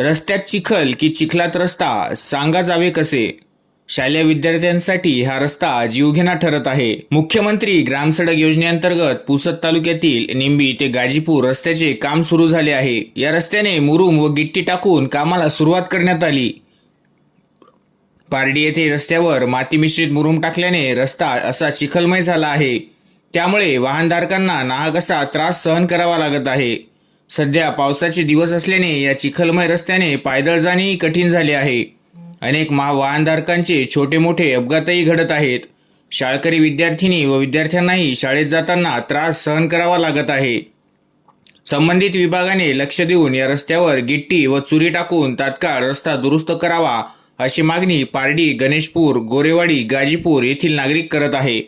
रस्त्यात चिखल की चिखलात रस्ता सांगा जावे कसे? शालेय विद्यार्थ्यांसाठी हा रस्ता जीवघेणा ठरत आहे. मुख्यमंत्री ग्रामसडक योजनेअंतर्गत पुसद तालुक्यातील निंबी ते गाजीपूर रस्त्याचे काम सुरू झाले आहे. या रस्त्याने मुरुम व गिट्टी टाकून कामाला सुरुवात करण्यात आली. पारडी येथे रस्त्यावर माती मिश्रित मुरुम टाकल्याने रस्ता असा चिखलमय झाला आहे. त्यामुळे वाहनधारकांना नाहक असा त्रास सहन करावा लागत आहे. सध्या पावसाचे दिवस असल्याने या चिखलमय रस्त्याने पायदळ जाणेही कठीण झाले आहे. अनेक महावाहनधारकांचे छोटे मोठे अपघातही घडत आहेत. शाळकरी विद्यार्थिनी व विद्यार्थ्यांनाही शाळेत जाताना त्रास सहन करावा लागत आहे. संबंधित विभागाने लक्ष देऊन या रस्त्यावर गिट्टी व चुरी टाकून तात्काळ रस्ता दुरुस्त करावा अशी मागणी पारडी गणेशपूर गोरेवाडी गाजीपूर येथील नागरिक करत आहे.